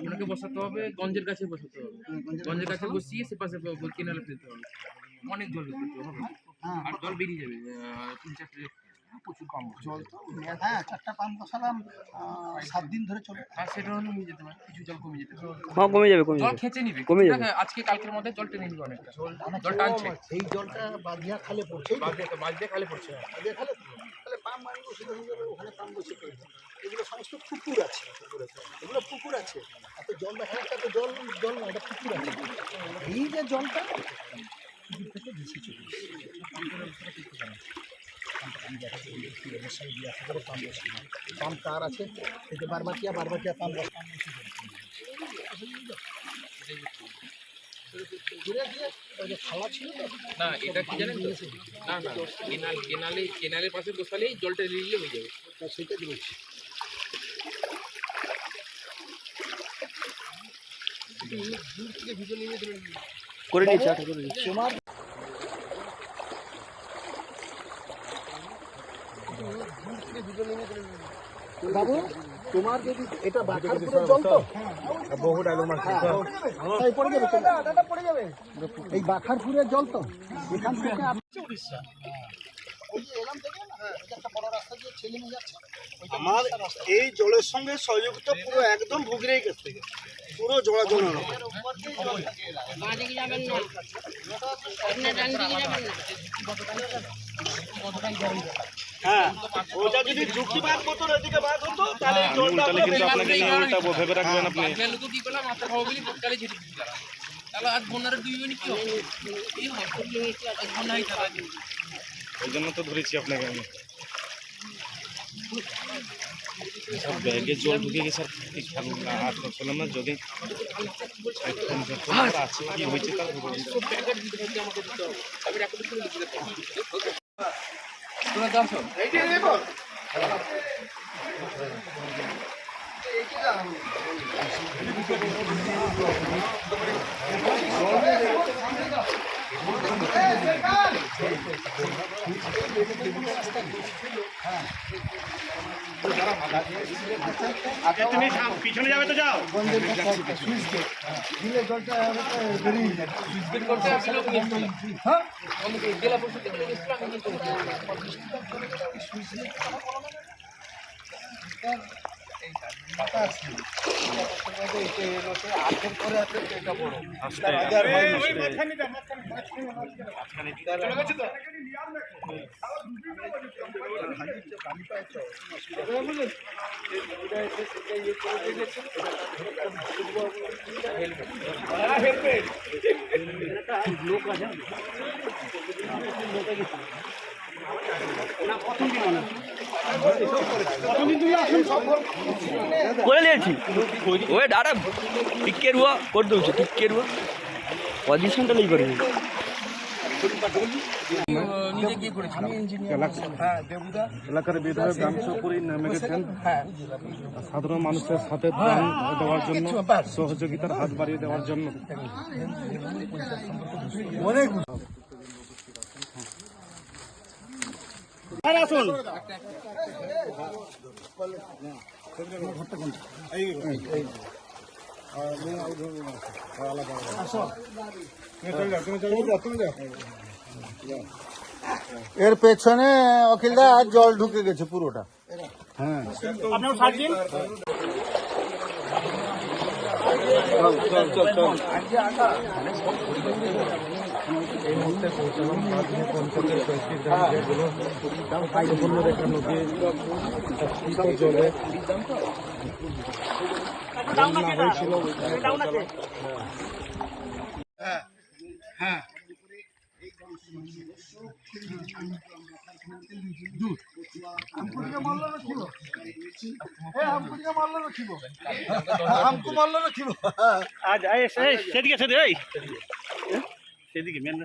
আপনাকে বসাতে হবে গঞ্জের কাছে বসাতে হবে। গঞ্জের কাছে বসিয়ে সে পাশে কেনালে ফেলতে হবে। অনেক জল ফেলতে হবে হ্যাঁ আর জল বেরিয়ে যাবে তিন চারটে প্রচুর কম জল তো হ্যাঁ চারটা পাম্প বসালাম সাত দিন ধরে চলে। আর সেটা হলে কমে যেতে পারে কিছু জল কমে যেতে পারে। হ্যাঁ কমে যাবে কমে জল খেঁচে নিবে। কমে যাবে। আজকে কালকের মধ্যে জল টেনে নিবে অনেকটা। জল টানছে। সেই জলটা খালে পড়ছে খালে পড়ছে। খালে বসে দেবো, ওখানে পাম্প বসে। এগুলো সমস্ত পুকুর আছে এগুলো পুকুর আছে। এত জল দেখা একটা তো জল জল না এটা পুকুর আছে। এই যে জলটা থেকে বেশি চলে পাম্প তার আছে? বারবাটিয়া বারবাটিয়া পাম্প বসে পাম্প বসে ঘুরে দিয়ে ওই যে খাওয়া ছিল তো না এটা কি জানেন তো? না না কেনাল কেনালে কেনালের পাশে বসালেই জলটা নিলে হয়ে যাবে। তা সেটা বলছি। করে নিচ্ছি আটা করে নিচ্ছি। তোমার বাবু তোমার যদি এটা বাখারপুরের জল তো? বহু তাই পড়ে যাবে দাদা পড়ে যাবে এই বাখারপুরের জল তো? এখান থেকে উড়িষ্যা ওই যে এলাম দেখলেন না ওই যে একটা বড় রাস্তা দিয়ে ছেলে নিয়ে যাচ্ছে ওইটা আমার এই জলের সঙ্গে সহযোগিতা পুরো একদম ভুগরেই গেছে। পুরো জোড়া জোড়া এর উপর দিয়ে জল যাবেন না আপনি না হ্যাঁ ওটা যদি যুক্তি বাদ এদিকে বাদ হতো তাহলে এই জলটা পুরো বেরিয়ে যেত। ভেবে রাখবেন আপনি। গেলে কি করলাম মাথা খাওয়া বলি বকালে ঝেড়ে দিতে তাহলে আজ বন্যার দুই মিনিট কি হবে? কি হবে? বন্যাই তারা ওই জন্য তো ধরেছি আপনাকে আমি। সব ব্যাগে জল ঢুকে গেছে আর না আর করলাম না যদি আছে কি হয়েছে তার খবর যাচ্ছ তুমি পিছনে যাবে তো যাও। দিলে জলটা বেরিয়ে যাবে এসেছিল আমি কিন্তু করে নিয়েছি ওই দাদা টিকে রুয়া করে দেଉଛି টিকে রুয়া। পজিশনটা নেই করে হ্যাঁ হ্যাঁ। সাধারণ মানুষের সাথে দেওয়ার জন্য সহযোগিতার হাত বাড়িয়ে দেওয়ার জন্য অনেক আর আসুন। এর পেছনে অখিলদা আর জল ঢুকে গেছে পুরোটা। হ্যাঁ এই মুহূর্তে পৌঁছালাম পঞ্চায়েতের কয়েকটি জায়গাগুলো সম্পূর্ণ একটা হ্যাঁ হ্যাঁ। সেদিকে সেদিকে এই। সেদিকে মেন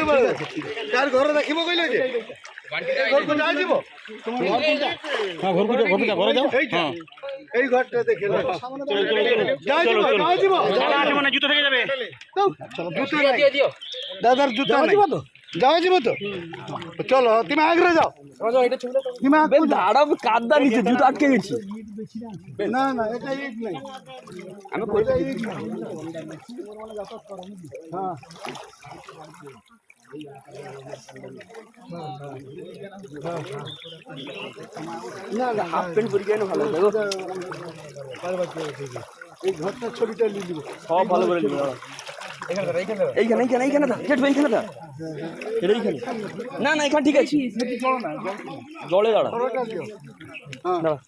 মারলো কার ঘরে রাখিব কইলে যে। যাই দিব হ্যাঁ ঘর ঘরে ঘরে ঘরে যাও। হ্যাঁ। এই ঘরটা দেখে মানে জুতো থেকে যাবে। দাদার জুতো নাই। যাওয়া যাবে তো। চলো তুমি আগ্রে যাও। তুমি দাঁড়া কাদা নিচে জুতো আটকে গেছি। না না এটা ইট নেই। আমি হ্যাঁ। না না হাফ প্যান্ট পরে গেলে ভালো গো। এই ঘরটার ছবিটা নিয়ে দিব সব ভালো করে নিবে। এইখানে এইখানে এইখানে দা এইখানে দা এটা এইখানে না না এখানে ঠিক আছে জলে দাঁড়া হ্যাঁ দাঁড়া